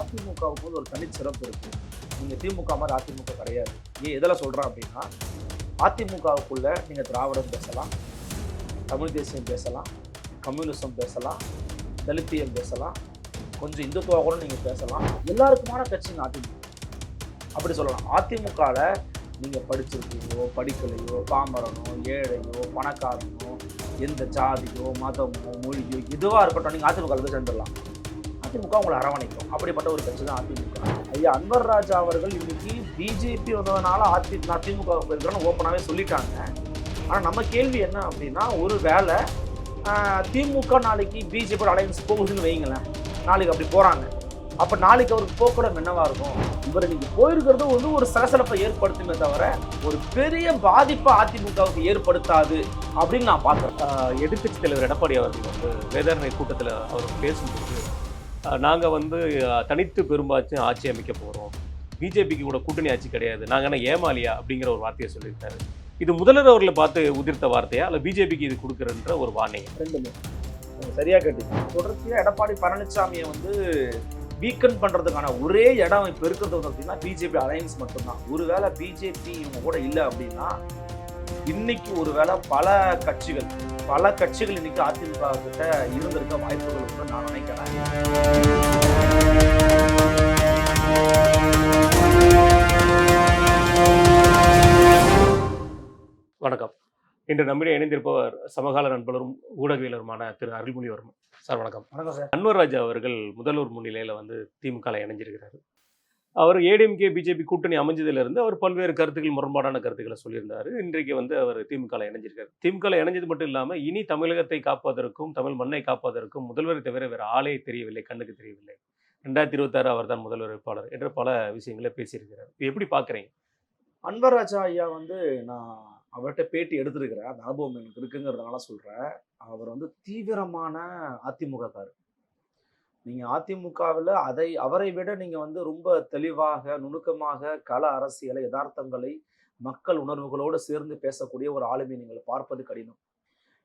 அதிமுகவுக்கு வந்து ஒரு தனிச்சிறப்பு இருக்கு. நீங்க திமுக மாதிரி அதிமுக கிடையாது. ஏன் எதில் சொல்றேன் அப்படின்னா அதிமுகவுக்குள்ள நீங்க திராவிடம் பேசலாம் தமிழ் தேசியம் பேசலாம் கம்யூனிசம் பேசலாம் தலித்தியம் பேசலாம் கொஞ்சம் இந்துத்துவா கூட நீங்க பேசலாம். எல்லாருக்குமான கட்சிங்க அதிமுக. அப்படி சொல்லலாம். அதிமுகவில் நீங்கள் படிச்சிருக்கீங்களோ படிக்கலையோ பாமரனோ ஏழையோ பணக்காரனோ எந்த ஜாதியோ மதமோ மொழியோ எதுவாக இருக்கட்டும் நீங்கள் அதிமுகவில் சேர்ந்துடலாம். அதிமுக உங்களை அரவணைக்கும். அப்படிப்பட்ட ஒரு கட்சி தான் அதிமுக. ஐயா அன்வர் ராஜா அவர்கள் இன்னைக்கு பிஜேபி வந்ததுனால அதி நான் திமுக ஓப்பனாகவே சொல்லிட்டாங்க. ஆனால் நம்ம கேள்வி என்ன அப்படின்னா ஒரு வேளை திமுக நாளைக்கு பிஜேபி அலையன்ஸ் போகுதுன்னு வைங்களேன். நாளைக்கு அப்படி போகிறாங்க அப்போ நாளைக்கு அவருக்கு போக்குடம் என்னவா இருக்கும்? இவர் இன்னைக்கு போயிருக்கிறது வந்து ஒரு சலசலப்பை ஏற்படுத்துமே தவிர ஒரு பெரிய பாதிப்பை அதிமுகவுக்கு ஏற்படுத்தாது அப்படின்னு நான் பார்க்குறேன். எதிர்க்கட்சி தலைவர் எடப்பாடி அவர்கள் வந்து வேதாரணை கூட்டத்தில் அவர் பேசும்போது நாங்கள் வந்து தனித்து பெரும்பாச்சும் ஆட்சி அமைக்க போகிறோம் பிஜேபிக்கு கூட கூட்டணி ஆட்சி கிடையாது. நாங்கள் என்ன ஏமாலியா அப்படிங்கிற ஒரு வார்த்தையை சொல்லியிருக்காரு. இது முதல்வர் அவர்களை பார்த்து உதிர்த்த வார்த்தையா? இல்லை பிஜேபிக்கு இது கொடுக்குறன்ற ஒரு வார்னிங் ரெண்டுமே. சரியாக சரியா கேட்டீங்க. எடப்பாடி பழனிசாமியை வந்து வீக்கன் பண்ணுறதுக்கான ஒரே இடம் இப்போ இருக்கிறது வந்து அப்படின்னா பிஜேபி அலையன்ஸ் மட்டும்தான். ஒருவேளை பிஜேபி இவங்க கூட இல்லை அப்படின்னா இன்னைக்கு ஒருவேளை பல கட்சிகள் பல கட்சிகள் இன்னைக்கு அதிமுக கிட்ட இருந்திருக்க வாய்ப்புகள் உண்டு நான் நினைக்கிறேன். வணக்கம். இன்று நம்மிடையே இணைந்திருப்பவர் சமகால நண்பரும் ஊடகவியலருமான திரு அருள்மொழிவர்மன். சார் வணக்கம். வணக்கம் சார். அன்வர் ராஜா அவர்கள் முதல்வர் முன்னிலையில் வந்து திமுகவில் இணைஞ்சிருக்கிறாரு. அவர் ஏடிஎம்கே பிஜேபி கூட்டணி அமைஞ்சதிலிருந்து அவர் பல்வேறு கருத்துக்கள் முரண்பாடான கருத்துக்களை சொல்லியிருந்தார். இன்றைக்கு வந்து அவர் திமுகவில் இணைஞ்சிருக்காரு. திமுகவில் இணைஞ்சது மட்டும் இல்லாமல் இனி தமிழகத்தை காப்பதற்கும் தமிழ் மண்ணை காப்பதற்கும் முதல்வரை தவிர வேறு ஆளே தெரியவில்லை கண்ணுக்கு தெரியவில்லை. ரெண்டாயிரத்தி இருபத்தாறு அவர் தான் முதல்வர் வேட்பாளர் என்ற பல விஷயங்களை பேசியிருக்கிறார். இது எப்படி பார்க்குறீங்க? அன்வர் ராஜா ஐயா வந்து நான் அவர்கிட்ட பேட்டி எடுத்திருக்கிறேன். அந்த அனுபவம் எனக்கு இருக்குங்கிறதுனால சொல்கிறேன் அவர் வந்து தீவிரமான அதிமுகக்காரர். நீங்கள் அதிமுகவில் அதை அவரை விட நீங்கள் வந்து ரொம்ப தெளிவாக நுணுக்கமாக கள அரசியலை யதார்த்தங்களை மக்கள் உணர்வுகளோடு சேர்ந்து பேசக்கூடிய ஒரு ஆளுமை நீங்கள் பார்ப்பது கடினம்.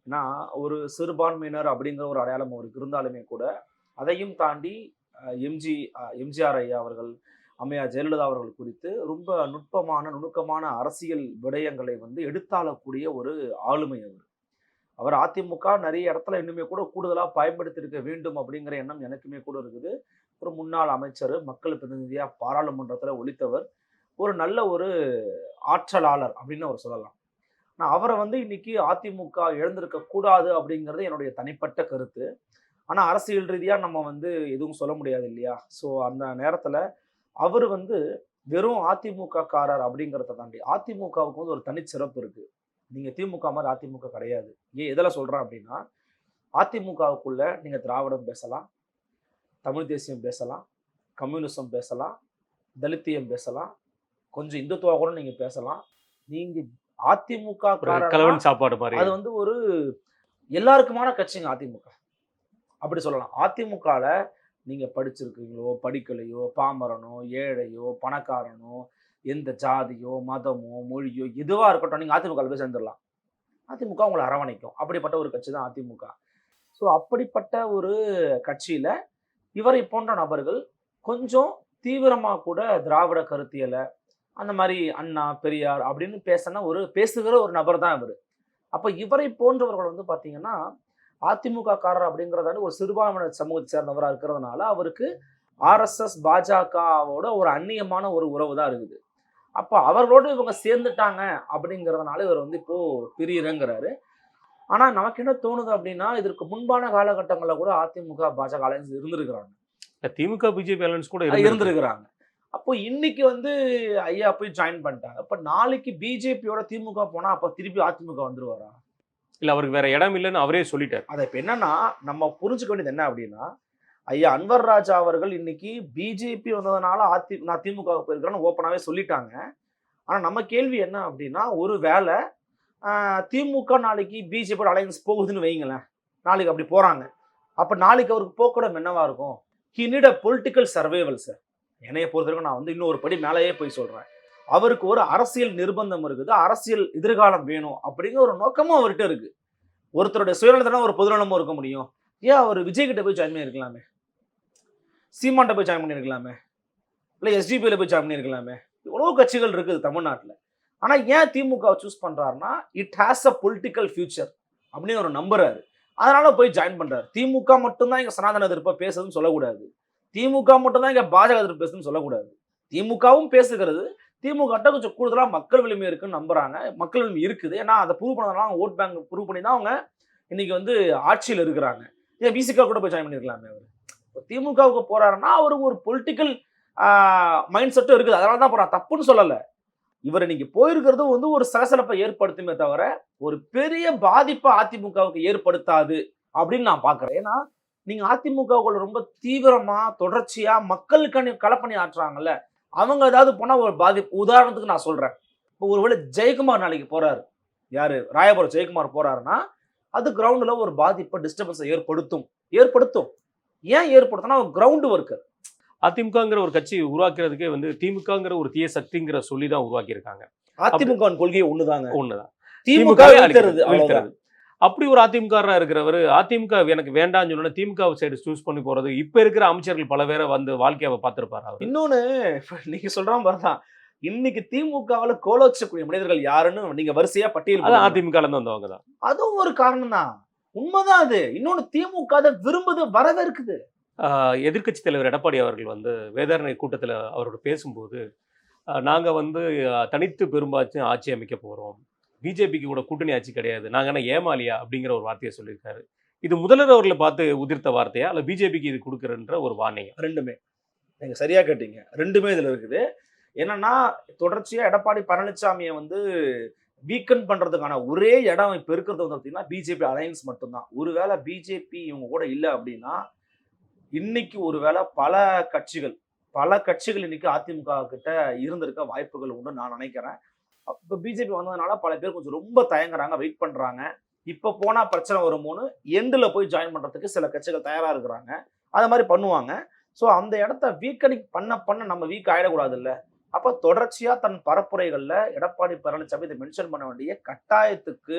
ஏன்னா ஒரு சிறுபான்மையினர் அப்படிங்கிற ஒரு அடையாளம் அவருக்கு இருந்தாலுமே கூட அதையும் தாண்டி எம்ஜி எம்ஜிஆர் ஐயா அவர்கள் அம்மையா ஜெயலலிதா அவர்கள் குறித்து ரொம்ப நுட்பமான நுணுக்கமான அரசியல் விடயங்களை வந்து எடுத்தாளக்கூடிய ஒரு ஆளுமை அவர். அவர் அதிமுக நிறைய இடத்துல இன்னுமே கூட கூடுதலாக பயன்படுத்தியிருக்க வேண்டும் அப்படிங்கிற எண்ணம் எனக்குமே கூட இருக்குது. ஒரு முன்னாள் அமைச்சர் மக்கள் பிரதிநிதியாக பாராளுமன்றத்தில் ஒழித்தவர் ஒரு நல்ல ஒரு ஆற்றலாளர் அப்படின்னு அவர் சொல்லலாம். நான் அவரை வந்து இன்னைக்கு அதிமுக எழுந்திருக்க கூடாது அப்படிங்கிறது என்னுடைய தனிப்பட்ட கருத்து. ஆனால் அரசியல் ரீதியாக நம்ம வந்து எதுவும் சொல்ல முடியாது இல்லையா? ஸோ அந்த நேரத்தில் அவர் வந்து வெறும் அதிமுக காரர் அப்படிங்கிறத தாண்டி அதிமுகவுக்கு வந்து ஒரு தனிச்சிறப்பு இருக்குது நீங்க திமுக மாதிரி அதிமுக கிடையாது. ஏன் எதில் சொல்றேன் அப்படின்னா அதிமுகவுக்குள்ள நீங்க திராவிடம் பேசலாம் தமிழ் தேசியம் பேசலாம் கம்யூனிசம் பேசலாம் தலித்தியம் பேசலாம் கொஞ்சம் இந்துத்துவா கூட நீங்க பேசலாம். நீங்க அதிமுக சாப்பாடு மாதிரி. அது வந்து ஒரு எல்லாருக்குமான கட்சிங்க அதிமுக. அப்படி சொல்லலாம். அதிமுகவில் நீங்க படிச்சிருக்கீங்களோ படிக்கலையோ பாமரனோ ஏழையோ பணக்காரனோ எந்த ஜாதியோ மதமோ மொழியோ எதுவாக இருக்கட்டும் நீங்கள் அதிமுகவில் போய் சேர்ந்துடலாம். அதிமுக உங்களை அரவணைக்கும். அப்படிப்பட்ட ஒரு கட்சி தான் அதிமுக. ஸோ அப்படிப்பட்ட ஒரு கட்சியில் இவரை போன்ற நபர்கள் கொஞ்சம் தீவிரமாக கூட திராவிட கருத்தியலை அந்த மாதிரி அண்ணா பெரியார் அப்படின்னு பேசின ஒரு பேசுகிற ஒரு நபர் தான் இவர். அப்போ இவரை போன்றவர்கள் வந்து பார்த்தீங்கன்னா அதிமுக காரர் அப்படிங்கிறதால ஒரு சிறுபான்மையினர் சமூகத்தை சேர்ந்தவராக இருக்கிறதுனால அவருக்கு ஆர்எஸ்எஸ் பாஜகவோட ஒரு அந்நியமான ஒரு உறவு தான் இருக்குது. அப்போ அவர்களோடு இவங்க சேர்ந்துட்டாங்க அப்படிங்கிறதுனால இவர் வந்து இப்போ பிரியறங்கிறாரு. ஆனா நமக்கு என்ன தோணுது அப்படின்னா இதற்கு முன்பான காலகட்டங்களில் கூட அதிமுக பாஜக அலைன்ஸ் இருந்திருக்கிறாங்க. திமுக பிஜேபி அலையன்ஸ் கூட. இருந்திருக்கிறாங்க. அப்போ இன்னைக்கு வந்து ஐயா போய் ஜாயின் பண்ணிட்டாங்க அப்ப நாளைக்கு பிஜேபியோட திமுக போனா அப்ப திருப்பி அதிமுக வந்துருவாரா? இல்ல அவருக்கு வேற இடம் இல்லைன்னு அவரே சொல்லிட்டார். அதை இப்போ என்னன்னா நம்ம புரிஞ்சுக்க வேண்டியது என்ன அப்படின்னா ஐயா அன்வர் ராஜா அவர்கள் இன்னைக்கு பிஜேபி வந்ததுனால அதி நான் திமுக போயிருக்கிறேன்னு ஓப்பனாகவே சொல்லிட்டாங்க. ஆனால் நம்ம கேள்வி என்ன அப்படின்னா ஒரு வேளை திமுக நாளைக்கு பிஜேபியோட அலையன்ஸ் போகுதுன்னு வைங்களேன். நாளைக்கு அப்படி போகிறாங்க அப்போ நாளைக்கு அவருக்கு போக்குடம் என்னவா இருக்கும்? He need a political survival sir என்னைய பொறுத்தவரைக்கும் நான் வந்து இன்னும் ஒரு படி மேலேயே போய் சொல்கிறேன் அவருக்கு ஒரு அரசியல் நிர்பந்தம் இருக்குது. அரசியல் எதிர்காலம் வேணும் அப்படிங்கிற ஒரு நோக்கமும் அவர்கிட்ட இருக்குது ஒருத்தருடைய சுயநலத்தினா ஒரு பொதுநலமும் இருக்க முடியும். ஏன் அவர் விஜய் கிட்ட போய் ஜாயின் பண்ணியிருக்கலாமே? சீமான்ட்ட போய் ஜாயின் பண்ணியிருக்கலாமே இல்லை எஸ்டிபியில் போய் ஜாயின் பண்ணியிருக்கலாமே எவ்வளோ கட்சிகள் இருக்குது தமிழ்நாட்டில். ஆனால் ஏன் திமுகவை சூஸ் பண்ணுறாருன்னா it has a political future அப்படின்னு ஒரு நம்புறாரு. அதனால போய் ஜாயின் பண்ணுறாரு திமுக மட்டும்தான் இங்கே சனாதன எதிர்ப்பை பேசுதுன்னு சொல்லக்கூடாது. திமுக மட்டும்தான் இங்கே பாஜக எதிர்ப்பு பேசுதுன்னு சொல்லக்கூடாது. திமுகவும் பேசுகிறது. திமுக கொஞ்சம் கூடுதலாக மக்கள் விளிமை இருக்குன்னு நம்புறாங்க. மக்கள் விளிமை இருக்குது. ஏன்னா அதை ப்ரூவ் பண்ணதுனால ஓட் பேங்க் ப்ரூவ் பண்ணி தான் அவங்க இன்னைக்கு வந்து ஆட்சியில் இருக்கிறாங்க. ஏன் பிசிகா கூட போய் ஜாயின் பண்ணியிருக்கலாமே அவர்? திமுகவுக்கு போறாருன்னா அவருக்கு ஒரு பொலிட்டிக்கல் மைண்ட் செட்டும் இருக்குது. அதனால தான் போறாரு. தப்புன்னு சொல்லலை. இவர் இன்னைக்கு போயிருக்கிறது வந்து ஒரு சலசலப்பை ஏற்படுத்துமே தவிர ஒரு பெரிய பாதிப்பை அதிமுகவுக்கு ஏற்படுத்தாது அப்படின்னு நான் பார்க்குறேன். ஏன்னா நீங்கள் அதிமுகவுக்குள்ள ரொம்ப தீவிரமாக தொடர்ச்சியாக மக்களுக்கான களப்பணி ஆற்றுறாங்கல்ல அவங்க ஏதாவது போனால் ஒரு பாதிப்பு உதாரணத்துக்கு நான் சொல்கிறேன் இப்போ ஒருவேளை ஜெயக்குமார் நாளைக்கு போகிறாரு யார்? ராயபுரம் ஜெயக்குமார் போகிறாருன்னா அது கிரவுண்டில் ஒரு பாதிப்பை டிஸ்டர்பன்ஸை ஏற்படுத்தும். ஏற்படுத்தும். ஏன் ஏற்படுத்தினா கிரவுண்டு ஒர்க்கர் அதிமுகங்கிற ஒரு கட்சி உருவாக்குறதுக்கே வந்து திமுகங்கிற ஒரு தீய சக்திங்கிற சொல்லி தான் உருவாக்கியிருக்காங்க. அதிமுகவின் கொள்கையை ஒண்ணுதாங்க. ஒண்ணுதான். திமுக. அப்படி ஒரு அதிமுக இருக்கிறவர் அதிமுக எனக்கு வேண்டாம்னு சொன்னா திமுக சைடு சூஸ் பண்ணி போறது இப்ப இருக்கிற அமைச்சர்கள் பல பேரை வந்து வாழ்க்கையை பார்த்திருப்பாரு அவர்? இன்னொன்னு நீங்க சொல்ற மாதிரிதான் இன்னைக்கு திமுகவுல கோலோச்சக்கூடிய மனிதர்கள் யாருன்னு நீங்க வரிசையா பட்டியல். அதிமுக வந்தவங்க தான். அதுவும் ஒரு காரணம் தான் உண்மைதான் அது. இன்னொன்னு திமுக அதை விரும்புது வரவேற்குது. எதிர்க்கட்சி தலைவர் எடப்பாடி அவர்கள் வந்து வேதாரணை கூட்டத்தில் அவரோட பேசும்போது ஆஹ், நாங்க வந்து தனித்து பெரும்பாச்சு ஆட்சி அமைக்க போறோம். பிஜேபிக்கு கூட கூட்டணி ஆட்சி கிடையாது. நாங்க என்ன ஏமாலியா அப்படிங்கிற ஒரு வார்த்தையை சொல்லியிருக்காரு. இது முதல்வர் அவர்களை பார்த்து உதிர்த்த வார்த்தையா? அல்ல பிஜேபிக்கு இது கொடுக்குறன்ற ஒரு வார்னிங் ரெண்டுமே. நீங்க சரியா கேட்டீங்க. ரெண்டுமே இதுல இருக்குது. என்னன்னா தொடர்ச்சியா எடப்பாடி பழனிசாமியை வந்து வீக்கன் பண்ணுறதுக்கான ஒரே இடம் இப்போ இருக்கிறது வந்து பார்த்தீங்கன்னா பிஜேபி அலையன்ஸ் மட்டும்தான். ஒருவேளை பிஜேபி இவங்க கூட இல்லை அப்படின்னா இன்னைக்கு ஒருவேளை பல கட்சிகள் பல கட்சிகள் இன்னைக்கு அதிமுக கிட்ட இருந்திருக்க வாய்ப்புகள் உண்டு நான் நினைக்கிறேன். இப்போ பிஜேபி வந்ததுனால பல பேர் கொஞ்சம் ரொம்ப தயங்குறாங்க வெயிட் பண்ணுறாங்க இப்போ போனால் பிரச்சனை வருமோன்னு எண்டில் போய் ஜாயின் பண்ணுறதுக்கு சில கட்சிகள் தயாராக இருக்கிறாங்க. அது மாதிரி பண்ணுவாங்க. ஸோ அந்த இடத்த வீக்கனிங் பண்ண பண்ண நம்ம வீக் ஆகிடக்கூடாது இல்லை அப்போ தொடர்ச்சியா தன் பரப்புரைகள்ல எடப்பாடி பழனிசாமி இதை மென்ஷன் பண்ண வேண்டிய கட்டாயத்துக்கு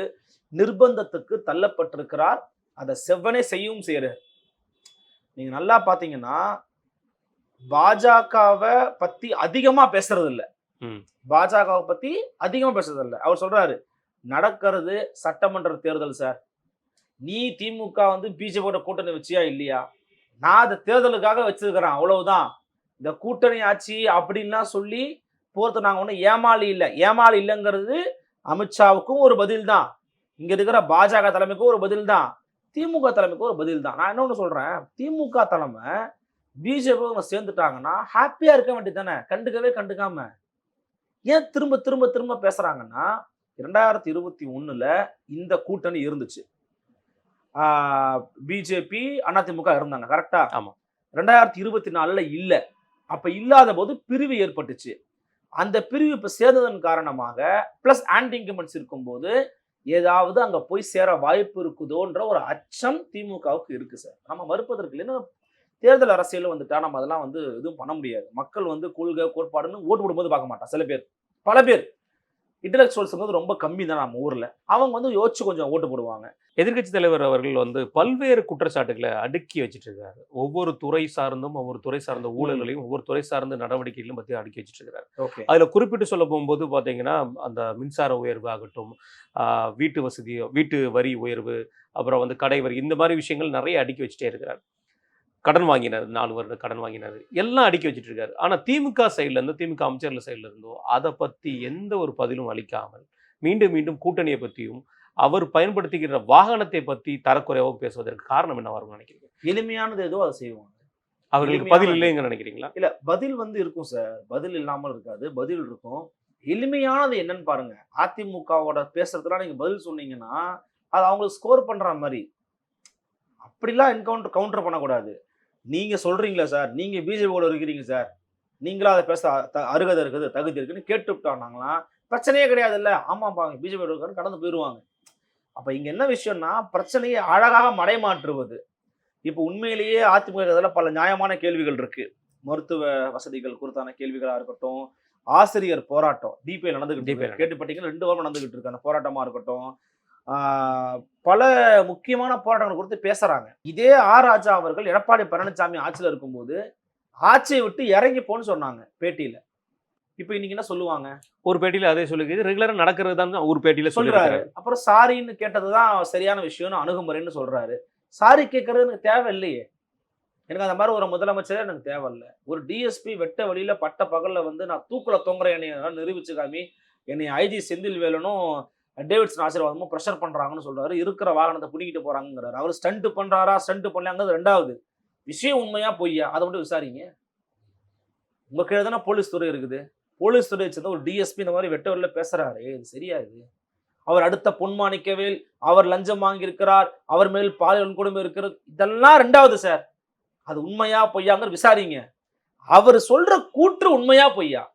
நிர்பந்தத்துக்கு தள்ளப்பட்டிருக்கிறார். அதை செவ்வனே செய்யவும் செய்யறாரு நீங்க நல்லா பாத்தீங்கன்னா பாஜகவை பத்தி அதிகமா பேசுறது இல்ல. பாஜகவை பத்தி அதிகமா பேசுறது இல்ல அவர் சொல்றாரு நடக்கிறது சட்டமன்ற தேர்தல் சார். நீ திமுக வந்து பிஜேபியோட கூட்டணி வச்சியா இல்லையா? நான் அதை தேர்தலுக்காக வச்சிருக்கிறேன். அவ்வளவுதான். இந்த கூட்டணி ஆட்சி அப்படின்லாம் சொல்லி போறது நாங்க ஒன்றும் ஏமாளி இல்லை. ஏமாளி இல்லைங்கிறது அமித்ஷாவுக்கும் ஒரு பதில் தான் இங்க இருக்கிற பாஜக தலைமைக்கும் ஒரு பதில் தான் திமுக தலைமைக்கும் ஒரு பதில் தான் நான் இன்னொன்னு சொல்றேன். திமுக தலைமை பிஜேபி சேர்ந்துட்டாங்கன்னா ஹாப்பியா இருக்க வேண்டியது தானே கண்டுக்கவே கண்டுக்காம. ஏன் திரும்ப திரும்ப திரும்ப பேசுறாங்கன்னா இரண்டாயிரத்தி இருபத்தி ஒண்ணுல இந்த கூட்டணி இருந்துச்சு. பிஜேபி அதிமுக இருந்தாங்க. கரெக்டா ஆமா. ரெண்டாயிரத்தி இருபத்தி நாலுல இல்ல. அப்போ இல்லாத போது பிரிவு ஏற்பட்டுச்சு. அந்த பிரிவு இப்போ சேர்ந்ததன் காரணமாக ப்ளஸ் ஆன்டி இன்கமெண்ட்ஸ் இருக்கும்போது ஏதாவது அங்கே போய் சேர வாய்ப்பு இருக்குதோன்ற ஒரு அச்சம் திமுகவுக்கு இருக்குது சார் நம்ம மறுப்பதற்கு இல்லைன்னா தேர்தல் அரசியல் வந்துட்டா நம்ம அதெல்லாம் வந்து எதுவும் பண்ண முடியாது. மக்கள் வந்து கொள்கை கோட்பாடுன்னு ஓட்டு போடும்போது பார்க்க மாட்டான் சில பேர். பல பேர். இன்டலெக்சுவல்ஸ் வந்து ரொம்ப கம்மி தான் நம்ம ஊர்ல. அவங்க வந்து யோசிச்சு கொஞ்சம் ஓட்டு போடுவாங்க. எதிர்க்கட்சி தலைவர் அவர்கள் வந்து பல்வேறு குற்றச்சாட்டுகளை அடுக்கி வச்சிட்டு இருக்காரு ஒவ்வொரு துறை சார்ந்தும் ஒவ்வொரு துறை சார்ந்த ஊழல்களையும் ஒவ்வொரு துறை சார்ந்த நடவடிக்கைகளையும் பத்தி அடுக்கி வச்சிட்டு இருக்காரு அதுல குறிப்பிட்டு சொல்ல போகும்போது பாத்தீங்கன்னா அந்த மின்சார உயர்வு ஆகட்டும் வீட்டு வசதி வீட்டு வரி உயர்வு அப்புறம் வந்து கடை வரி இந்த மாதிரி விஷயங்கள் நிறைய அடுக்கி வச்சுட்டே இருக்கிறார். கடன் வாங்கினார் நாலு வருடம் கடன் வாங்கினார். எல்லாம் அடுக்கி வச்சுட்டு இருக்காரு ஆனா திமுக சைடுல இருந்து திமுக அமைச்சர்கள் சைடுல இருந்தோ அதை பத்தி எந்த ஒரு பதிலும் அளிக்காமல் மீண்டும் மீண்டும் கூட்டணியை பத்தியும் அவர் பயன்படுத்துகிற வாகனத்தை பத்தி தரக்குறைவாக பேசுவதற்கு காரணம் என்ன வரும்னு நினைக்கிறீங்க? எளிமையானது ஏதோ அதை செய்வாங்க அவர்களுக்கு பதில் இல்லைங்க நினைக்கிறீங்களா? இல்ல பதில் வந்து இருக்கும் சார். பதில் இல்லாமல் இருக்காது. பதில் இருக்கும். எளிமையானது என்னன்னு பாருங்க. அதிமுகவோட பேசுறதுலாம் நீங்க பதில் சொன்னீங்கன்னா அது அவங்களுக்கு ஸ்கோர் பண்ற மாதிரி. அப்படிலாம் என்கவுண்டர் கவுண்டர் பண்ணக்கூடாது. நீங்க சொல்றீங்களா சார்? நீங்க பிஜேபியோட இருக்கிறீங்க சார். நீங்களா அதை பேச த- அருகதை இருக்குது தகுதி இருக்குன்னு கேட்டுவிட்டாங்களாம் பிரச்சனையே கிடையாது இல்ல ஆமாப்பா பிஜேபி இருக்காரு கடந்து போயிடுவாங்க அப்ப இங்க என்ன விஷயம்னா பிரச்சனையை அழகாக மடைமாற்றுவது. இப்போ உண்மையிலேயே அதிமுக இதில் பல நியாயமான கேள்விகள் இருக்கு. மருத்துவ வசதிகள் குறித்தான கேள்விகளா இருக்கட்டும் ஆசிரியர் போராட்டம் டிபிஐ நடந்துகிட்டு கேட்டுப்பட்டீங்கன்னா ரெண்டு வாரம் நடந்துகிட்டு இருக்கு. அந்த போராட்டமா இருக்கட்டும் பல முக்கியமான போராட்டங்கள் குறித்து பேசுறாங்க. இதே ஆ ராஜா அவர்கள் எடப்பாடி பழனிசாமி ஆட்சியில் இருக்கும்போது ஆட்சியை விட்டு இறங்கி போன்னு சொன்னாங்க பேட்டியில. இப்போ இன்னைக்கு என்ன சொல்லுவாங்க? ஒரு பேட்டியில அதே சொல்லுது. ரெகுலரா நடக்கிறது தான் ஒரு பேட்டியில சொல்றாரு. அப்புறம் சாரின்னு கேட்டதுதான் சரியான விஷயம்னு அணுகுமுறைன்னு சொல்றாரு. சாரி கேட்கறது எனக்கு தேவை இல்லையே எனக்கு அந்த மாதிரி ஒரு முதலமைச்சரே எனக்கு தேவையில்ல. ஒரு டிஎஸ்பி வெட்ட வழியில பட்ட பகல்ல வந்து நான் தூக்குல தொங்குற என்னைய நிரூபிச்சு காமி என்னை ஐஜி செந்தில் வேலனும் டேவிட்சன் ஆசீர்வாதமும் ப்ரெஷர் பண்ணுறாங்கன்னு சொல்கிறாரு இருக்கிற வாகனத்தை பிடிக்கிட்டு போகிறாங்கிறாரு அவர் ஸ்டண்ட் பண்ணுறாரா ஸ்டண்ட் பண்ணலாங்கிறது ரெண்டாவது. விஷயம் உண்மையாக பொய்யா? அதை மட்டும் விசாரிங்க. உங்கள் கீழே தானே போலீஸ் துறை இருக்குது. போலீஸ் துறையை சேர்ந்த ஒரு டிஎஸ்பி இந்த மாதிரி வெட்ட பேசுகிறாரு இது சரியா இது? அவர் அடுத்த பொன்மாணிக்கவேல் அவர் லஞ்சம் வாங்கியிருக்கிறார் அவர் மேல் பாலியல் வன்கொடுமை இருக்கிறது இதெல்லாம் ரெண்டாவது சார் அது உண்மையா பொய்யாங்கிற விசாரிங்க. அவர் சொல்ற கூற்று உண்மையா பொய்யா?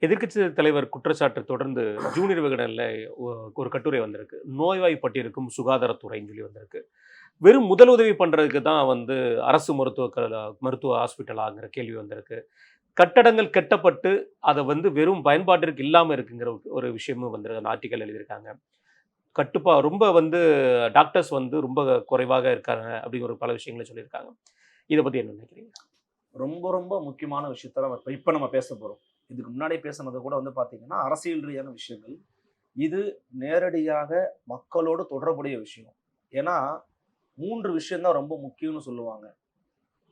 எதிர்க்கட்சி தலைவர் குற்றச்சாட்டு தொடர்ந்து ஜூனியர் விகடனில் ஒரு கட்டுரை வந்திருக்கு. நோய்வாய்ப்பட்டிருக்கும் சுகாதாரத்துறைன்னு சொல்லி வந்திருக்கு. வெறும் முதலுதவி பண்ணுறதுக்கு தான் வந்து அரசு மருத்துவ மருத்துவ ஹாஸ்பிட்டலாங்கிற கேள்வி வந்திருக்கு. கட்டடங்கள் கட்டப்பட்டு அதை வந்து வெறும் பயன்பாட்டிற்கு இல்லாமல் இருக்குங்கிற ஒரு- ஒரு விஷயமும் வந்து அந்த ஆர்டிக்கல் எழுதியிருக்காங்க. கட்டுப்பா ரொம்ப வந்து டாக்டர்ஸ் வந்து ரொம்ப குறைவாக இருக்காங்க அப்படிங்கிற ஒரு பல விஷயங்களை சொல்லியிருக்காங்க. இதை பற்றி என்ன நினைக்கிறீங்க? ரொம்ப ரொம்ப முக்கியமான விஷயத்த இப்போ நம்ம பேச போகிறோம் இதுக்கு முன்னாடி பேசுனது கூட வந்து பார்த்தீங்கன்னா அரசியல் ரீதியான விஷயங்கள். இது நேரடியாக மக்களோடு தொடர்புடைய விஷயம். ஏன்னா மூன்று விஷயம்தான் ரொம்ப முக்கியம்னு சொல்லுவாங்க.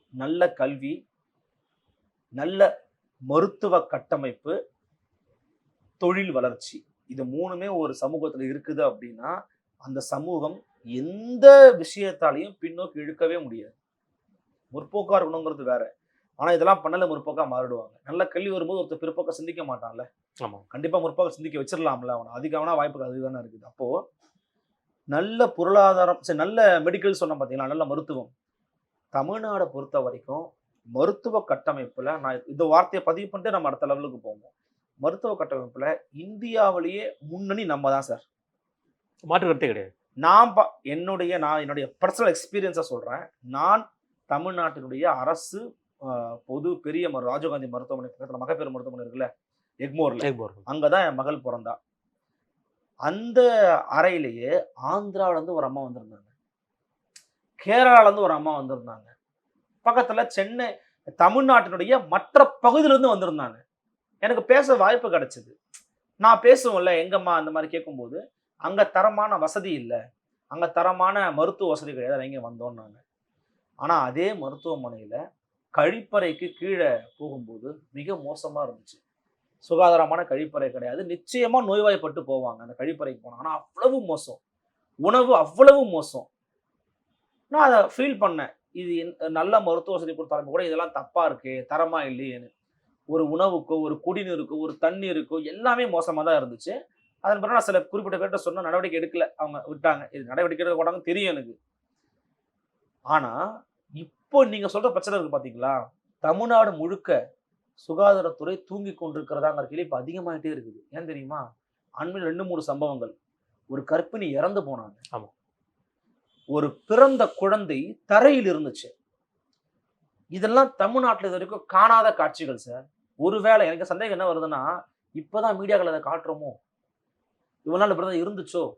நல்ல கல்வி நல்ல மருத்துவ கட்டமைப்பு தொழில் வளர்ச்சி. இது மூணுமே ஒரு சமூகத்தில் இருக்குது அப்படின்னா அந்த சமூகம் எந்த விஷயத்தாலையும் பின்னோக்கி இழுக்கவே முடியாது. முற்போக்கார் குணங்கிறது வேற. ஆனா இதெல்லாம் பண்ணல முற்போக்கா மாறிடுவாங்க. நல்ல கல்வி வரும்போது ஒருத்தர் பிற்போக்க சிந்திக்க மாட்டான்ல. ஆமா. கண்டிப்பா முற்போக்க சிந்திக்க வச்சிடலாம்ல அவனை. அதிகமான வாய்ப்புகள் அதுதானே இருக்குது. அப்போ நல்ல பொருளாதாரம் சரி நல்ல மெடிக்கல் சொன்ன பார்த்தீங்களா நல்ல மருத்துவம். தமிழ்நாடை பொறுத்த வரைக்கும் மருத்துவ கட்டமைப்புல நான் இந்த வார்த்தையை பதிவு பண்ணிட்டு நம்ம அடுத்த லெவலுக்கு போவோம். மருத்துவ கட்டமைப்புல இந்தியாவிலேயே முன்னணி நம்ம தான் சார். மாற்று கருத்தே கிடையாது. நான் ப- என்னுடைய நான் என்னுடைய பர்சனல் எக்ஸ்பீரியன்ஸை சொல்கிறேன் நான் தமிழ்நாட்டினுடைய அரசு பொது பெரிய ராஜீவ்காந்தி மருத்துவமனை பக்கத்தில் மகப்பேறு மருத்துவமனை இருக்குல்ல எக்மோர்ல. ஏக் போர். அங்கே தான் என் மகள் பிறந்தா. அந்த அறையிலேயே ஆந்திரால இருந்து ஒரு அம்மா வந்திருந்தாங்க. கேரளால இருந்து ஒரு அம்மா வந்திருந்தாங்க. பக்கத்துல சென்னை தமிழ்நாட்டினுடைய மற்ற பகுதியில இருந்து வந்திருந்தாங்க. எனக்கு பேச வாய்ப்பு கிடைச்சது. நான் பேசுவேன்ல எங்கம்மா அந்த மாதிரி கேட்கும்போது அங்க தரமான வசதி இல்லை. அங்க தரமான மருத்துவ வசதி கிடையாது இங்கே வந்தோம்னாங்க. ஆனா அதே மருத்துவமனையில கழிப்பறைக்கு கீழே போகும்போது மிக மோசமாக இருந்துச்சு. சுகாதாரமான கழிப்பறை கிடையாது. நிச்சயமாக நோய்வாய்ப்பட்டு போவாங்க அந்த கழிப்பறைக்கு போனாங்க ஆனால் அவ்வளவு மோசம். உணவு அவ்வளவு மோசம். நான் அதை ஃபீல் பண்ணேன். இது என்- நல்ல மருத்துவ வசதி கொடுத்தாலும் கூட இதெல்லாம் தப்பாக இருக்குது தரமாக இல்லையேன்னு. ஒரு உணவுக்கோ ஒரு குடிநீருக்கோ ஒரு தண்ணீருக்கோ எல்லாமே மோசமாக தான் இருந்துச்சு. அதன் பிறகு நான் சில குறிப்பிட்ட பேர்கிட்ட சொன்ன நடவடிக்கை எடுக்கல. அவங்க விட்டாங்க. இது நடவடிக்கை எடுக்க கூடாதுன்னு தெரியும் எனக்கு. ஆனால் இப்போ நீங்க சொல்ற பிரச்சனை இருக்கு பாத்தீங்களா? தமிழ்நாடு முழுக்க சுகாதாரத்துறை தூங்கி கொண்டிருக்கிறதாங்கிற கேள்வி இப்போ அதிகமாயிட்டே இருக்குது. ஏன் தெரியுமா? அண்மையில் ரெண்டு மூணு சம்பவங்கள். ஒரு கர்ப்பிணி இறந்து போனாங்க. ஆமா. ஒரு பிறந்த குழந்தை தரையில் இருந்துச்சு. இதெல்லாம் தமிழ்நாட்டில் இது வரைக்கும் காணாத காட்சிகள் சார் ஒருவேளை எனக்கு சந்தேகம் என்ன வருதுன்னா இப்போதான் மீடியாக்கள் அதை காட்டுறோமோ? இவ்வளவு நாள் இப்படிதான் இருந்துச்சோ?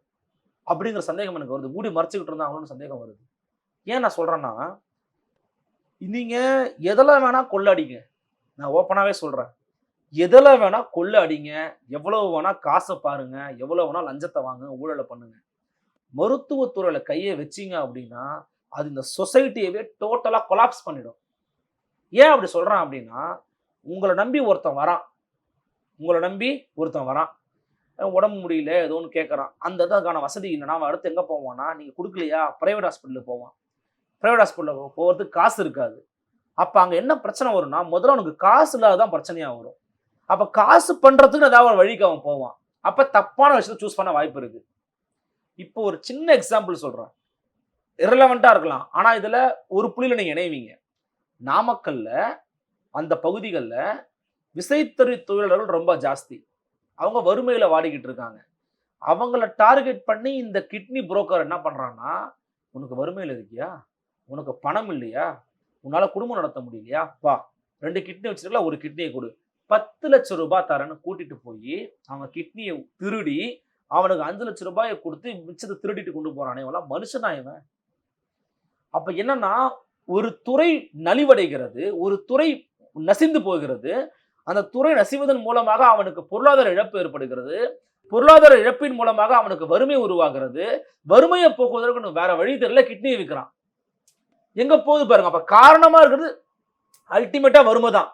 அப்படிங்கிற சந்தேகம் எனக்கு வருது. மூடி மறைச்சிக்கிட்டு இருந்தாங்களோன்னு சந்தேகம் வருது. ஏன் நான் சொல்றேன்னா நீங்கள் எதெல்லாம் வேணால் கொள்ளடிங்க. நான் ஓப்பனாகவே சொல்கிறேன் எதில் வேணால் கொள்ள அடிங்க எவ்வளவு வேணால் காசை பாருங்கள் எவ்வளோ வேணால் லஞ்சத்தை வாங்க ஊழலை பண்ணுங்கள் மருத்துவத்துறையில் கையை வச்சீங்க அப்படின்னா அது இந்த சொசைட்டியவே டோட்டலாக கொலாப்ஸ் பண்ணிடும். ஏன் அப்படி சொல்கிறான் அப்படின்னா உங்களை நம்பி ஒருத்தன் வரான். உங்களை நம்பி ஒருத்தன் வரான். உடம்பு முடியல ஏதோ ஒன்று கேட்குறான் அந்த இதுக்கான வசதி இல்லைன்னா அவன் அடுத்து எங்கே போவான்னா நீங்கள் கொடுக்கலையா? ப்ரைவேட் ஹாஸ்பிட்டலுக்கு போவான். ப்ரைவேட் ஹாஸ்பிட்டலில் போகிறதுக்கு காசு இருக்காது. அப்போ அங்கே என்ன பிரச்சனை வரும்னா முதல்ல அவனுக்கு காசு இல்லாததான் பிரச்சனையாக வரும். அப்போ காசு பண்ணுறதுக்கு ஏதாவது ஒரு வழிக்கு அவன் போவான். அப்போ தப்பான விஷயத்தை சூஸ் பண்ண வாய்ப்பு இருக்குது இப்போ ஒரு சின்ன எக்ஸாம்பிள் சொல்கிறேன் இரலவெண்ட்டாக இருக்கலாம். ஆனால் இதில் ஒரு புள்ளியில் நீங்கள் இணைவீங்க. நாமக்கல்ல அந்த பகுதிகளில் விசைத்தறி தொழிலாளர்கள் ரொம்ப ஜாஸ்தி. அவங்க வறுமையில் வாடிக்கிட்டு இருக்காங்க. அவங்கள டார்கெட் பண்ணி இந்த கிட்னி புரோக்கர் என்ன பண்ணுறான்னா உனக்கு வறுமையில் இருக்கியா? உனக்கு பணம் இல்லையா? உன்னால் குடும்பம் நடத்த முடியலையா? வா. ரெண்டு கிட்னி வச்சிருக்கல ஒரு கிட்னியை கொடு. பத்து லட்சம் ரூபாய் தரேன்னு கூட்டிட்டு போய் அவங்க கிட்னியை திருடி அவனுக்கு அஞ்சு லட்சம் ரூபாயை கொடுத்து மிச்சத்தை திருடிட்டு கொண்டு போறானே இவெல்லாம் மனுஷனா இவன். அப்ப என்னன்னா ஒரு துறை நலிவடைகிறது ஒரு துறை நசிந்து போகிறது. அந்த துறை நசிவதன் மூலமாக அவனுக்கு பொருளாதார இழப்பு ஏற்படுகிறது. பொருளாதார இழப்பின் மூலமாக அவனுக்கு வறுமை உருவாகிறது. வறுமையை போக்குவதற்கு வேற வழி தெரியல கிட்னியை விற்கிறான். எங்க போகுது பாருங்க. அப்ப காரணமா இருக்கிறது அல்டிமேட்டா வறுமை தான்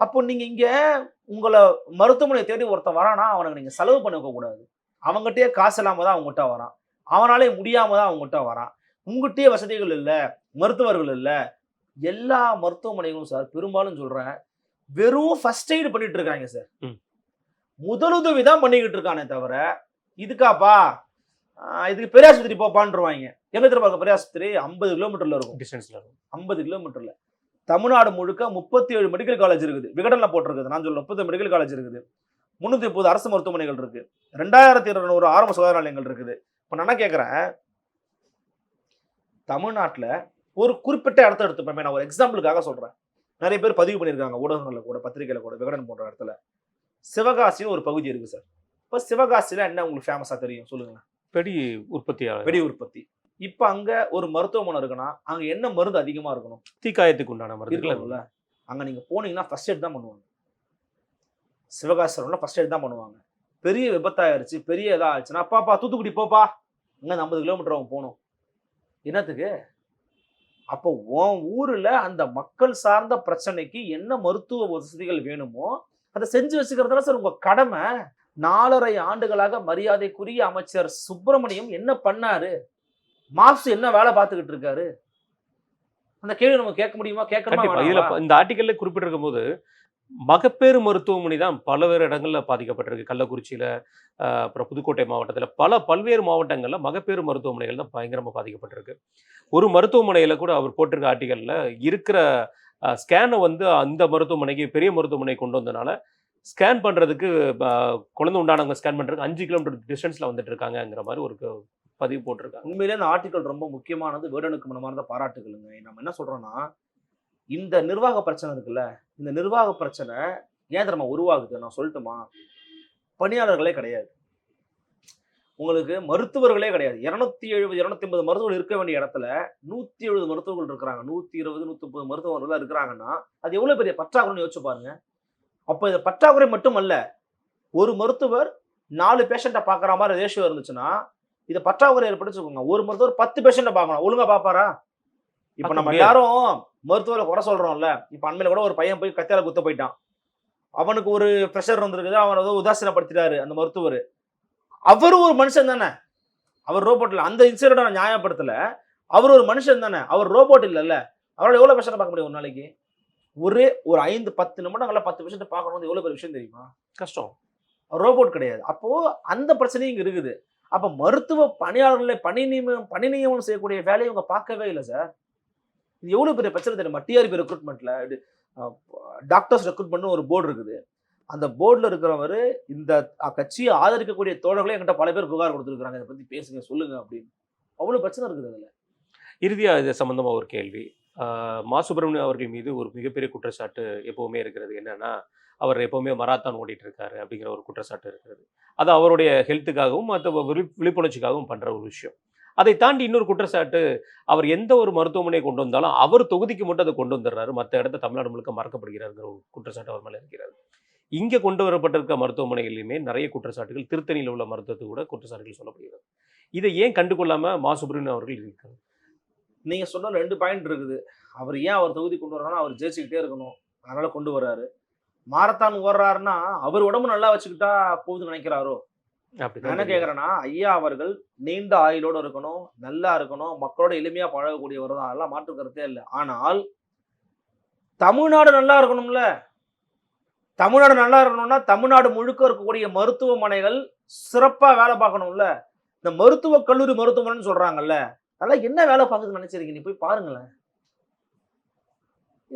அப்போ நீங்க இங்க உங்களை மருத்துவமனை தேடி ஒருத்தன் வரானா அவனுக்கு நீங்க செலவு பண்ண வைக்க கூடாது. அவங்ககிட்டயே காசு இல்லாம தான் அவங்ககிட்ட வரான். அவனாலே முடியாம தான் அவங்ககிட்ட வரான். உங்ககிட்டயே வசதிகள் இல்ல மருத்துவர்கள் இல்ல. எல்லா மருத்துவமனைகளும் சார் பெரும்பாலும் சொல்றேன் வெறும் ஃபர்ஸ்ட் எய்டு பண்ணிட்டு இருக்காங்க சார். முதலுதவி தான் பண்ணிக்கிட்டு இருக்கானே தவிர இதுக்காப்பா? இதுக்கு பெரிய ஆஸ்பத்திரி போப்பான்ருவாங்க எங்க தெரியுமா இருக்கு பெரிய ஆஸ்பத்திரி ஐம்பது கிலோமீட்டர்ல இருக்கும். டிஸ்டன்ஸ்ல இருக்கும். ஐம்பது கிலோமீட்டர்ல தமிழ்நாடு முழுக்க முப்பத்தி ஏழு மெடிக்கல் காலேஜ் இருக்குது. விகடனில் போட்டிருக்குது. நான் சொல்ல முப்பது மெடிக்கல் காலேஜ் இருக்குது. முந்நூற்றி முப்பது அரசு மருத்துவமனைகள் இருக்கு. ரெண்டாயிரத்தி இருநூறு ஆரம்ப சுகாதார நிலையங்கள் இருக்குது. இப்போ நான் என்ன கேட்குறேன் தமிழ்நாட்டில் ஒரு குறிப்பிட்ட இடத்த எடுத்துப்பேன் நான் ஒரு எக்ஸாம்பிளுக்காக சொல்கிறேன் நிறைய பேர் பதிவு பண்ணியிருக்காங்க. ஊடகங்களில் கூட பத்திரிகையில் கூட விகடன் போன்ற இடத்துல. சிவகாசின்னு ஒரு பகுதி இருக்குது சார். இப்போ சிவகாசியில் என்ன உங்களுக்கு ஃபேமஸாக தெரியும்? சொல்லுங்களேன். வெடி உற்பத்தியாளர். வெடி உற்பத்தி. இப்போ அங்கே ஒரு மருத்துவமனை இருக்குன்னா அங்கே என்ன மருந்து அதிகமாக இருக்கணும்? தீக்காயத்துக்கு உண்டான மருந்துகள் இருக்கணும்ல அங்க நீங்க போனீங்கன்னா ஃபர்ஸ்ட் எய்ட் தான் பண்ணுவாங்க. சிவகாசிரம்ல ஃபர்ஸ்ட் எய்ட் தான் பண்ணுவாங்க. பெரிய விபத்தாயிருச்சு பெரிய இதா ஆச்சுன்னா பாப்பா தூத்துக்குடி போப்பா. இங்க ஐம்பது கிலோமீட்டர் அவன் போகணும். என்னத்துக்கு? அப்போ உன் ஊர்ல அந்த மக்கள் சார்ந்த பிரச்சனைக்கு என்ன மருத்துவ வசதிகள் வேணுமோ அதை செஞ்சு வச்சுக்கிறதுல சார் உங்க கடமை. நாலரை ஆண்டுகளாக மரியாதைக்குரிய அமைச்சர் சுப்பிரமணியம் என்ன பண்ணாரு? மார்க்ஸ் என்ன வேலை பார்த்துக்கிட்டு இருக்காரு? அந்த கேள்வி நம்ம கேட்க முடியுமா? கேட்கணுமா இதுல இந்த ஆர்டிக்கல்ல குறிப்பிட்டிருக்கும் போது மகப்பேறு மருத்துவமனை தான் பல்வேறு இடங்கள்ல பாதிக்கப்பட்டிருக்கு. கள்ளக்குறிச்சியில அப்புறம் புதுக்கோட்டை மாவட்டத்துல பல பல்வேறு மாவட்டங்கள்ல மகப்பேறு மருத்துவமனைகள் தான் பயங்கரமா பாதிக்கப்பட்டிருக்கு. ஒரு மருத்துவமனையில கூட அவர் போட்டிருக்க ஆர்டிக்கல்ல இருக்கிற ஸ்கேனை வந்து அந்த மருத்துவமனைக்கு பெரிய மருத்துவமனை கொண்டு வந்தனால ஸ்கேன் பண்றதுக்கு ஆஹ், குழந்தை உண்டானவங்க ஸ்கேன் பண்றதுக்கு அஞ்சு கிலோமீட்டர் டிஸ்டன்ஸ்ல வந்துட்டு இருக்காங்கங்கிற மாதிரி ஒரு பதிவு போட்டிருக்காங்க. உண்மையிலே இந்த ஆர்டிக்கல் ரொம்ப முக்கியமானது வேடனுக்கு மனமார்ந்த பாராட்டுகளுங்க. நம்ம என்ன சொல்கிறோன்னா இந்த நிர்வாக பிரச்சனை இருக்குல்ல இந்த நிர்வாக பிரச்சனை ஏன் தெரியுமா உருவாகுது நான் சொல்லட்டுமா? பணியாளர்களே கிடையாது. உங்களுக்கு மருத்துவர்களே கிடையாது. இருநூத்தி எழுபது இரநூத்தி ஐம்பது மருத்துவர்கள் இருக்க வேண்டிய இடத்துல நூற்றி எழுபது மருத்துவர்கள் இருக்கிறாங்க. நூற்றி இருபது நூற்றி முப்பது மருத்துவர்கள் இருக்கிறாங்கன்னா அது எவ்வளோ பெரிய பற்றாக்குறைன்னு யோசிச்சு பாருங்க. அப்போ இந்த பற்றாக்குறை மட்டுமல்ல ஒரு மருத்துவர் நாலு பேஷண்ட்டை பார்க்குற மாதிரி ரேஷியோ இருந்துச்சுன்னா இதை பற்றாக்குறை ஏற்படுச்சுக்கோங்க ஒரு மருத்துவர் பத்து பேஷண்ட்டை பார்க்கணும். ஒழுங்கா பார்ப்பாரா? இப்போ நம்ம. எல்லாரும் மருத்துவரை குறை சொல்றோம்ல. இப்போ அண்மையில கூட ஒரு பையன் போய் கத்தியால குத்த போயிட்டான். அவனுக்கு ஒரு ப்ரெஷர் இருந்திருக்குது அவனை ஏதோ உதாசீனப்படுத்திட்டாரு அந்த மருத்துவர். அவர் ஒரு மனுஷன் தானே. அவர் ரோபோட்ல அந்த இன்சிடென்ட் நான் நியாயப்படுத்தல. அவர் ஒரு மனுஷன் தானே. அவர் ரோபோட் இல்லைல்ல. அவரால் எவ்வளவு பேஷண்ட் பார்க்க முடியும் ஒரு நாளைக்கு? ஒரே ஒரு ஐந்து பத்து நிமிடங்கள்ல பத்து பேஷண்ட் பார்க்கணும் எவ்வளவு பெரிய விஷயம் தெரியுமா? கஷ்டம். ரோபோட் கிடையாது. அப்போ அந்த பிரச்சனையும் இங்க இருக்குது. அப்போ மருத்துவ பணியாளர்களை பணி நியமனம் பணி நியமனம் செய்யக்கூடிய வேலையை இவங்க பார்க்கவே இல்லை சார் இது எவ்வளோ பெரிய பிரச்சனை தெரியுமா? டிஆர்பி ரெக்ரூட்மெண்ட்ல டாக்டர்ஸ் ரெக்ரூட்மெண்ட் ஒரு போர்டு இருக்குது. அந்த போர்டில் இருக்கிறவர் இந்த கட்சியை ஆதரிக்கக்கூடிய தோழர்களே என்கிட்ட பல பேர் புகார் கொடுத்துருக்காங்க இதை பற்றி பேசுங்க சொல்லுங்க அப்படின்னு. அவ்வளோ பிரச்சனை இருக்குது அதில். இறுதியாக இது சம்மந்தமாக ஒரு கேள்வி. மா சுப்பிரமணியம் அவர்கள் மீது ஒரு மிகப்பெரிய குற்றச்சாட்டு எப்போவுமே இருக்கிறது என்னன்னா அவர் எப்போவுமே மராத்தான் ஓடிட்டுருக்காரு அப்படிங்கிற ஒரு குற்றச்சாட்டு இருக்கிறது. அது அவருடைய ஹெல்த்துக்காகவும் மற்ற விழிப்புணர்ச்சிக்காகவும் பண்ணுற ஒரு விஷயம். அதை தாண்டி இன்னொரு குற்றச்சாட்டு அவர் எந்த ஒரு மருத்துவமனையை கொண்டு வந்தாலும் அவர் தொகுதிக்கு மட்டும் அதை கொண்டு வந்துடுறாரு. மற்ற இடத்த தமிழ்நாடு முழுக்க மறக்கப்படுகிறாருங்கிற ஒரு குற்றச்சாட்டு அவர் மேலே இருக்கிறார் இங்கே கொண்டு வரப்பட்டிருக்க மருத்துவமனைகளிலுமே நிறைய குற்றச்சாட்டுகள் திருத்தணியில் உள்ள மருத்துவத்தை கூட குற்றச்சாட்டுகள் சொல்லப்படுகிறது. இதை ஏன் கண்டுகொள்ளாமல் மா. சுப்ரீன் அவர்கள் இருக்காங்க நீங்கள் சொன்ன ரெண்டு பாயிண்ட் இருக்குது. அவர் ஏன் அவர் தொகுதி கொண்டு வர்றாருன்னா அவர் ஜெயிச்சுக்கிட்டே இருக்கணும். அதனால் கொண்டு வர்றாரு. மாரத்தான் ஓடுறாருன்னா அவர் உடம்பு நல்லா வச்சுக்கிட்டா போகுதுன்னு நினைக்கிறாரோ? நான் என்ன கேக்குறேன்னா ஐயா அவர்கள் நீண்ட ஆயுளோட இருக்கணும் நல்லா இருக்கணும் மக்களோட எளிமையா பழகக்கூடியவர் தான். அதெல்லாம் மாற்று கருத்தே இல்லை. ஆனால் தமிழ்நாடு நல்லா இருக்கணும்ல? தமிழ்நாடு நல்லா இருக்கணும்னா தமிழ்நாடு முழுக்க இருக்கக்கூடிய மருத்துவமனைகள் சிறப்பா வேலை பார்க்கணும்ல? இந்த மருத்துவ கல்லூரி மருத்துவமனைன்னு சொல்றாங்கல்ல அதெல்லாம் என்ன வேலை பார்க்குதுன்னு நினைச்சிருக்கீங்க? நீ போய் பாருங்களேன்.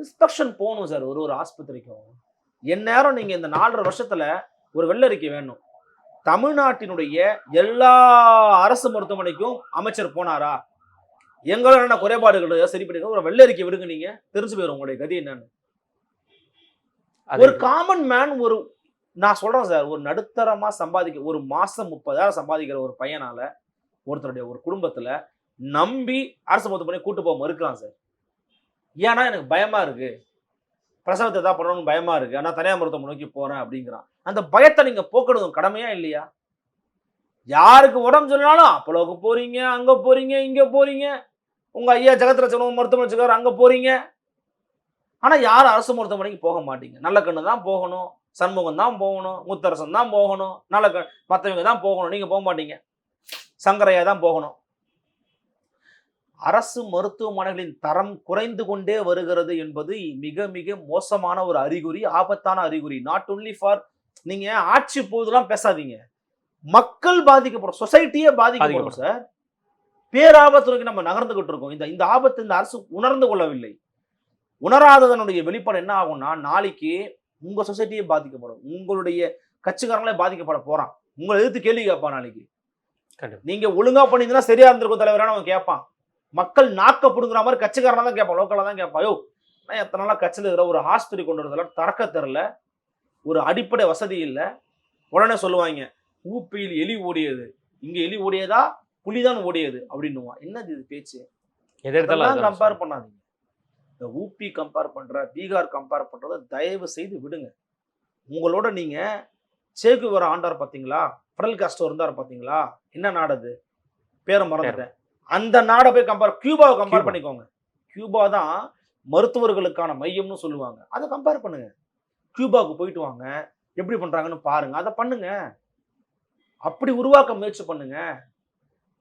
இன்ஸ்பெக்ஷன் போகணும் சார் ஒரு ஒரு ஆஸ்பத்திரிக்கும். எந்நேரம் நீங்க இந்த நாலரை வருஷத்துல ஒரு வெள்ளறிக்கை வேணும். தமிழ்நாட்டினுடைய எல்லா அரசு மருத்துவமனைக்கும் அமைச்சர் போனாரா? எங்களோட குறைபாடுகள் சரி பண்ணி ஒரு வெள்ளறிக்கை விடுங்க நீங்க. தெரிஞ்சு போயிடும் உங்களுடைய கதி என்னன்னு. ஒரு காமன் மேன் ஒரு நான் சொல்றேன் சார் ஒரு நடுத்தரமா சம்பாதிக்க ஒரு மாசம் முப்பதாயிரம் சம்பாதிக்கிற ஒரு பையனால ஒருத்தருடைய ஒரு குடும்பத்துல நம்பி அரசு மருத்துவமனை கூட்டு போக மறுக்கலாம் சார். ஏன்னா எனக்கு பயமா இருக்கு. பிரசவத்தை தான் பண்ணணும்னு பயமா இருக்கு. ஆனா தனியார் மருத்துவம் நோக்கி போறேன் அப்படிங்கிறான். அந்த பயத்தை நீங்க போக்கணும் கடமையா இல்லையா? யாருக்கு உடம்பு சொன்னாலும் அப்பளவுக்கு போறீங்க அங்க போறீங்க இங்க போறீங்க. உங்க ஐயா ஜெகத்ரட்சணம் மருத்துவமனை வச்சுக்காரு அங்க போறீங்க. ஆனா யாரும் அரசு மருத்துவமனைக்கு போக மாட்டீங்க. நல்ல கண்ணு தான் போகணும் சண்முகம் தான் போகணும் முத்தரசன் தான் போகணும் நல்ல கண் மற்றவங்க தான் போகணும். நீங்க போக மாட்டீங்க. சங்கரையா தான் போகணும். அரசு மருத்துவமனைகளின் தரம் குறைந்து கொண்டே வருகிறது என்பது மிக மிக மோசமான ஒரு அறிகுறி ஆபத்தான அறிகுறி. நாட் ஒன்லி ஃபார் நீங்க ஆட்சி போதெல்லாம் பேசாதீங்க. மக்கள் பாதிக்கப்படும் சொசைட்டியே பாதிக்கப்படும் பாதிக்கப்படும். சார் பேராபத்து நம்ம நகர்ந்துகிட்டு இருக்கோம். இந்த இந்த ஆபத்து இந்த அரசு உணர்ந்து கொள்ளவில்லை. உணராததனுடைய வெளிப்பாடு என்ன ஆகும்னா நாளைக்கு உங்க சொசைட்டியே பாதிக்கப்படும். உங்களுடைய கட்சிக்காரங்களே பாதிக்கப்பட போறான். உங்களை எதிர்த்து கேள்வி கேட்பான் நாளைக்கு. நீங்க ஒழுங்கா பண்ணியிருந்தா சரியா இருந்திருக்கும் தலைவரான அவன் கேட்பான். மக்கள் நாக்க புடுங்குற மாதிரி கட்சிக்காரனா தான் கேட்பான் லோக்கலா தான் கேட்பான். யோ நான் எத்தனை நாளா கட்சியில் இருக்கிற ஒரு ஹாஸ்பிட்டல் கொண்டு வரதுல திறக்க தெரில ஒரு அடிப்படை வசதி இல்லை. உடனே சொல்லுவாங்க ஊப்பியில் எலி ஓடியது இங்க எலி ஓடியதா புலிதான் ஓடியது அப்படின்னுவான். என்னது இது பேச்சு? எதை எடுத்தாலும் அதெல்லாம் அதுதான் கம்பேர் பண்ணாதீங்க. இந்த ஊபி கம்பேர் பண்ற பீகார் கம்பேர் பண்றத தயவு செய்து விடுங்க. உங்களோட நீங்க சேகு வர ஆண்டார் பாத்தீங்களா? ஃபடல் காஸ்டோ இருந்தார் பாத்தீங்களா? என்ன நாடு அது பேரை மறந்துட்டேன். அந்த நாடை போய் கம்பேர் கியூபாவை கம்பேர். பண்ணிக்கோங்க. கியூபா தான் மருத்துவர்களுக்கான மையம்னு சொல்லுவாங்க. அதை கம்பேர் பண்ணுங்க. கியூபாவுக்கு போயிட்டு வாங்க. எப்படி பண்றாங்கன்னு பாருங்க. அதை பண்ணுங்க. அப்படி உருவாக்க முயற்சி பண்ணுங்க.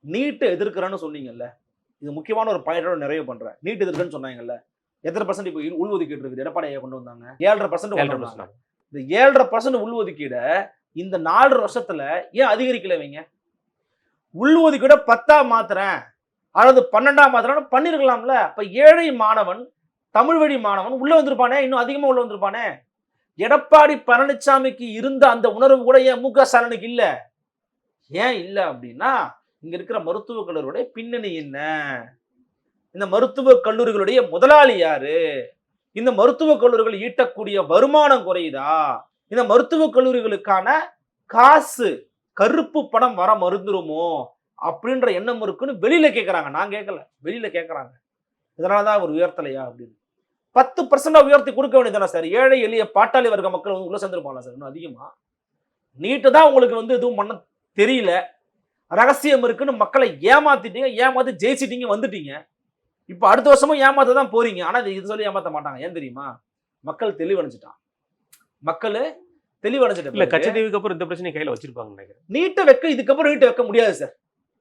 நீட்டை எதிர்க்கிறேன்னு சொன்னீங்கல்ல. இது முக்கியமான ஒரு பாயிண்டோட நிறைவு பண்றேன். நீட் எதிர்க்குன்னு சொன்னாங்கல்ல. எத்தனை பர்சன்ட் இப்போ உள்ஒதுக்கீடு இருக்குது? எடப்பாடி ஐயா கொண்டு வந்தாங்க. ஏழரை பர்சன்ட். இந்த ஏழரை பர்சன்ட் உள்ஒதுக்கீடை இந்த நாலரை வருஷத்துல ஏன் அதிகரிக்கல வைங்க பத்தா மாத்துறேன். அல்லது பன்னெண்டாம் மாதம் பண்ணிருக்கலாம்ல. அப்ப ஏழை மாணவன் தமிழ் வழி மாணவன் உள்ள வந்திருப்பானே? இன்னும் அதிகமா உள்ள வந்திருப்பானே? எடப்பாடி பழனிசாமிக்கு இருந்த அந்த உணர்வு கூட ஏன் மு க ஸ்டாலினுக்கு இல்ல. ஏன் இல்ல அப்படின்னா இங்க இருக்கிற மருத்துவக் கல்லூரியுடைய பின்னணி என்ன? இந்த மருத்துவக் கல்லூரிகளுடைய முதலாளி யாரு? இந்த மருத்துவக் கல்லூரிகள் ஈட்டக்கூடிய வருமானம் குறையுதா? இந்த மருத்துவக் கல்லூரிகளுக்கான காசு கருப்பு பணம் வர மருந்துருமோ அப்படின்ற எண்ணம் இருக்குன்னு வெளியில கேட்கறாங்க நான் கேட்கல வெளியில கேட்கறாங்க இதனாலதான் அவர் உயர்த்தலையா அப்படின்னு. பத்து பர்சன்டா உயர்த்தி கொடுக்க வேண்டியதானே சார்? ஏழை எளிய பாட்டாளி வர்க்க மக்கள் வந்து உள்ள சேர்ந்துருப்பாங்களா சார்? இன்னும் அதிகமா? நீட்டு தான் உங்களுக்கு வந்து எதுவும் பண்ண தெரியல. ரகசியம் இருக்குன்னு மக்களை ஏமாத்திட்டீங்க ஏமாத்தி ஜெயிச்சிட்டீங்க வந்துட்டீங்க. இப்போ அடுத்த வருஷமும் ஏமாத்த தான் போறீங்க. ஆனா இது சொல்லி ஏமாத்த மாட்டாங்க. ஏன் தெரியுமா? மக்கள் தெளிவடைஞ்சிட்டான். மக்கள் இல்ல தெளிவடைஞ்சிட்ட கச்சத்தீவுக்கு அப்புறம் இந்த பிரச்சனை கையில வச்சிருப்பாங்க நினைக்கிறேன். நீட்டை வைக்க இதுக்கப்புறம் நீட்டை வைக்க முடியாது சார்.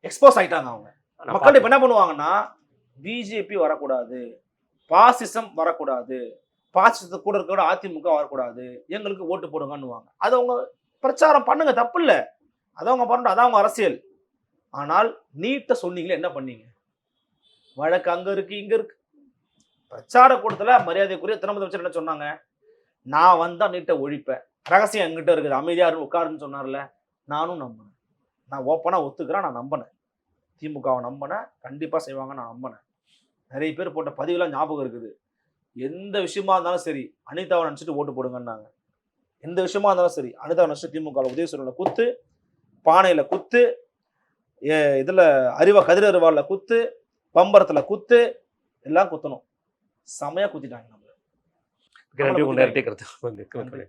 எக்ஸ்போஸ் ஆயிட்டாங்க அவங்க. மக்கள் இப்ப என்ன பண்ணுவாங்கன்னா பிஜேபி வரக்கூடாது பாசிசம் வரக்கூடாது பாசிசத்து கூட இருக்கிற அதிமுக வரக்கூடாது எங்களுக்கு ஓட்டு போடுங்கன்னுவாங்க. அது அவங்க பிரச்சாரம் பண்ணுங்க தப்பு இல்ல அதை அவங்க பண்ணணும் அதான் அவங்க அரசியல். ஆனால் நீட்டை சொன்னீங்களே என்ன பண்ணீங்க? வழக்கு அங்க இருக்கு இங்க இருக்கு. பிரச்சார கூட்டத்துல மரியாதைக்குரிய திரு முதலமைச்சர் என்ன சொன்னாங்க? நான் வந்தா நீட்டை ஒழிப்பேன். ரகசியம் என்கிட்ட இருக்குது. அமைதியா இருந்து உட்காருன்னு சொன்னார்ல. நானும் நம்பினேன் நான் ஓப்பனா ஒத்துக்கிறேன் நான் நம்பினேன். திமுகவை நம்பினேன் கண்டிப்பா செய்வாங்க நான் நம்பினேன். நிறைய பேர் போட்ட பதிவுலாம் ஞாபகம் இருக்குது. எந்த விஷயமா இருந்தாலும் சரி அனிதாவை நினச்சிட்டு ஓட்டு போடுங்கன்னாங்க. எந்த விஷயமா இருந்தாலும் சரி அனிதாவை நினச்சிட்டு திமுக உதயசூரனில் குத்து பானையில குத்து ஏ- இதுல அறிவா கதிரறிவாளில் குத்து பம்பரத்துல குத்து எல்லாம் குத்தணும். செமையா குத்திட்டாங்க நம்ம. நன்றி.